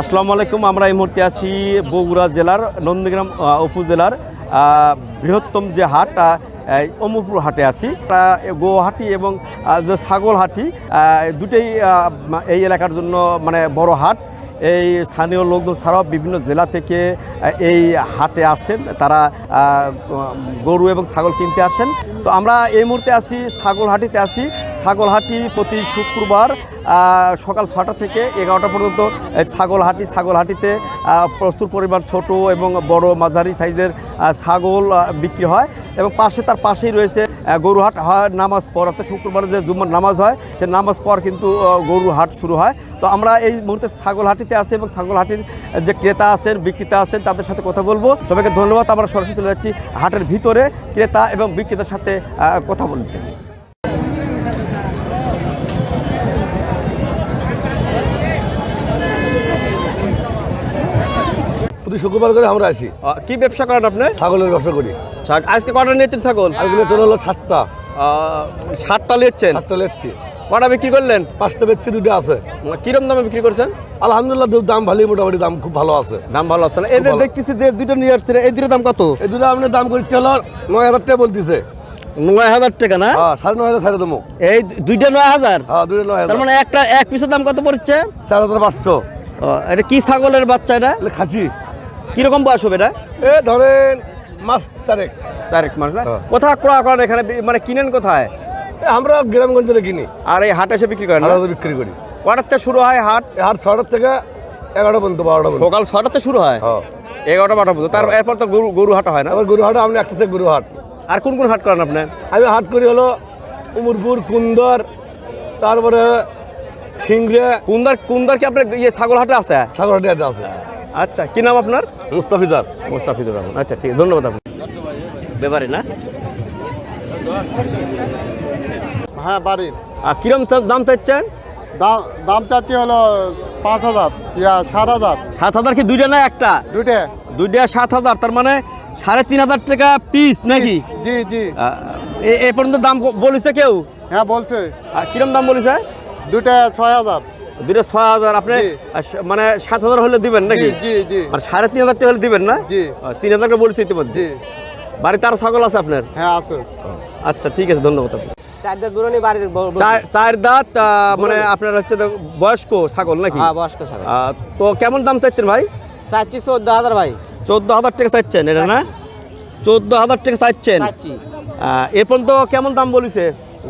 আসসালামু আলাইকুম আমরা এই মুহূর্তে আছি বগুড়া জেলার নন্দীগ্রাম উপজেলার বৃহত্তম যে হাট অমরপুর হাটে আছি। গোহাটি এবং যে ছাগল হাটি আহ, দুটোই এই এলাকার জন্য মানে বড় হাট। এই স্থানীয় লোকজন ছাড়াও বিভিন্ন জেলা থেকে এই হাটে আসেন। তারা গরু এবং ছাগল কিনতে আসেন। তো আমরা এই মুহূর্তে আছি ছাগলহাটিতে আছি। ছাগলহাটি প্রতি শুক্রবার সকাল ছটা থেকে এগারোটা পর্যন্ত ছাগলহাটি, ছাগলহাটিতে প্রচুর পরিমাণ ছোট এবং বড় মাঝারি সাইজের ছাগল বিক্রি হয় এবং পাশে তার পাশেই রয়েছে গরুহাট নামাজ পর অর্থাৎ শুক্রবারে যে জুম্মার নামাজ হয়, সে নামাজ পর কিন্তু গরু হাট শুরু হয়। তো আমরা এই মুহূর্তে ছাগলহাটিতে আছি এবং ছাগলহাটির যে ক্রেতা আছেন, বিক্রেতা আছেন, তাদের সাথে কথা বলব। সবাইকে ধন্যবাদ। আমরা সরাসরি চলে যাচ্ছি হাটের ভিতরে ক্রেতা এবং বিক্রেতার সাথে কথা বলতে। প্রতি শুক্রবার করে আমরা আসি। কি ব্যবসা করেন আপনি? ছাগলের ব্যবসা করি। আজকে কটা নিয়েছেন ছাগল? আজগুলো চলে হলো সাতটা। ষাটটা নিয়েছেন সাতটা লেচ্ছি কটা বিক্রি করলেন? পাঁচটা বেচছি দুটো আছে। কিরম দামে বিক্রি করছেন? আলহামদুলিল্লাহ দাম ভালোই মোটামুটি দাম খুব ভালো আছে। দাম ভালো আছে না? এদের। দেখতেছি যে দুটো নিয়ে আসছে এই দুটো দাম কত? এই দুটো আপনার দাম করছে হলো নয় হাজার টাকা বলতেছে। নয় হাজার টাকা না? হ্যাঁ সাড়ে নয় হাজার সাড়ে দেবো। এই দুইটা নয় হাজার? হ্যাঁ দুটো নয় তার হাজার মানে একটা এক পিসের দাম কত পড়ছে? চার হাজার পাঁচশো। এটা কি ছাগলের বাচ্চা এটা? খাচ্ছি কীরকম বয়স হবে এটা? এ ধরেন মাস চারেক। চারেক মাস না? হ্যাঁ। কোথায় ক্রয় করেন এখানে? মানে কিনেন কোথায়? আমরা গ্রামগঞ্জে কিনি। আর এই হাটে এসে বিক্রি করেন না? বিক্রি করি। কটার থেকে শুরু হয় হাট? হাট ছটার থেকে এগারোটা পর্যন্ত বারোটা সকাল ছটাতে শুরু হয়? হ্যাঁ। এগারোটা বারোটা পর্যন্ত। তার এরপর তো গরু গরু হাট হয় না? গরু হাট আপনি একটা থেকে গরু হাট। আর কোন কোন হাট করেন আপনি? আমি হাট করি হলো উমরপুর কুন্দর তারপরে সিংড়ে। কুন্দার কুন্দার কি আপনার ইয়ে ছাগল হাটে আছে? ছাগল একটা আছে। আচ্ছা কি নাম আপনার? মুস্তাফিজার। মোস্তাফিজুর রহমান। আচ্ছা ঠিক আছে ধন্যবাদ আপনার ব্যাপারে না? হ্যাঁ বাড়ির আর কিরম দাম চাচ্ছেন? দাম দাম চাচ্ছি হলো পাঁচ হাজার সাত হাজার। সাত হাজার কি দুইটা না একটা? দুইটা। দুইটা সাত হাজার তার মানে সাড়ে তিন হাজার টাকা পিস নাকি? জি জি। এ- এ পর্যন্ত দাম বলেছে কেউ? হ্যাঁ বলছে। আর কিরম দাম বলেছে? দুইটা ছয় হাজার। দুইটা ছয় হাজার আপনি মানে সাত হাজার হলে দিবেন নাকি? জি জি। মানে সাড়ে তিন হাজার টাকা হলে দিবেন না? জি। তিন হাজার টাকা বলেছে ইতিমধ্যে। জি। বাড়িতে আরও ছাগল আছে আপনার? হ্যাঁ আছে। আচ্ছা ঠিক আছে ধন্যবাদ আপনার চার দাঁত গুরনি বাড়ির ব- ব- চার- দাঁত আহ, মানে আপনার হচ্ছে তো বয়স্ক ছাগল নাকি? হ্যাঁ বয়স্ক ছাগল। তো কেমন দাম চাচ্ছেন ভাই? চাচ্ছি চোদ্দ হাজার ভাই। চোদ্দ হাজার টাকা চাচ্ছেন এটা না? চোদ্দ হাজার টাকা চাচ্ছেন? এ পর্যন্ত কেমন দাম বলিছে?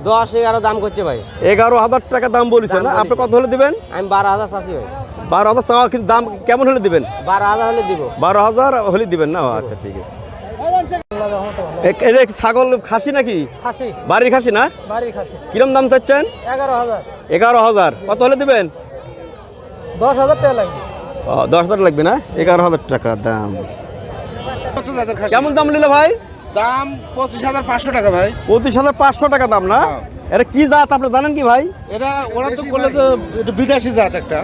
দশ এগারো দাম করছে ভাই। এগারো হাজার টাকা দাম বলিছে না? আপনি কত হলে দিবেন? আমি বারো হাজার চাচ্ছি ভাই। বারো হাজার চাওয়া কিন্তু দাম কেমন হলে দিবেন? বারো হাজার হলে দিব। বারো হাজার হলে দিবেন না? আচ্ছা ঠিক আছে। ছাগল খাসি নাকি? খাসি। বাড়ির খাসি না? বাড়ির খাসি। কিরম দাম চাচ্ছেন? এগারো হাজার। এগারো হাজার। কত হলে দিবেন? দশ হাজার টাকা লাগবে। ও, দশ হাজার লাগবে না? এগারো হাজার টাকা দাম। কেমন দাম নিলে ভাই? দাম পঁচিশ হাজার পাঁচশো টাকা ভাই। পঁচিশ হাজার পাঁচশো টাকা দাম না? এটা কি জাত আপনি জানেন কি ভাই? এটা ওরা তো তো এটা বিদেশি জাত একটা।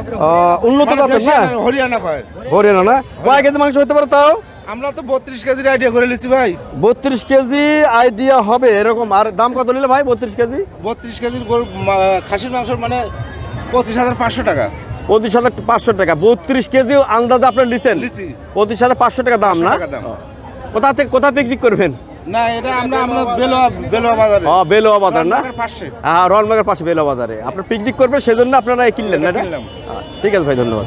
উন্নত মানে জাতের না? হরিয়ানা হয়। হরিয়ানা না? কয় কেজি মাংস হতে পারে তাও? আমরা তো বত্রিশ কেজির আইডিয়া করে নিচ্ছি ভাই। বত্রিশ কেজি আইডিয়া হবে এরকম। আর দাম কত নিলে ভাই বত্রিশ কেজি? বত্রিশ কেজির খাসির মাংস মানে পঁচিশ হাজার পাঁচশো টাকা। পঁচিশ হাজার পাঁচশো টাকা। বত্রিশ কেজি আন্দাজে আপনার লিচি পঁচিশ হাজার পাঁচশো টাকা দাম না। কোথা থেকে কোথা পিকনিক করবেন? না এটা আমরা আমরা বেলোয়া বেলোয়া বাজারে। হ্যাঁ বেলোয়া বাজার না? পাশে। হ্যাঁ রনবাগের পাশে বেলোয়া বাজারে। আপনার পিকনিক করবেন সেজন্য আপনারা কিনলেন না ঠিক আছে ভাই ধন্যবাদ।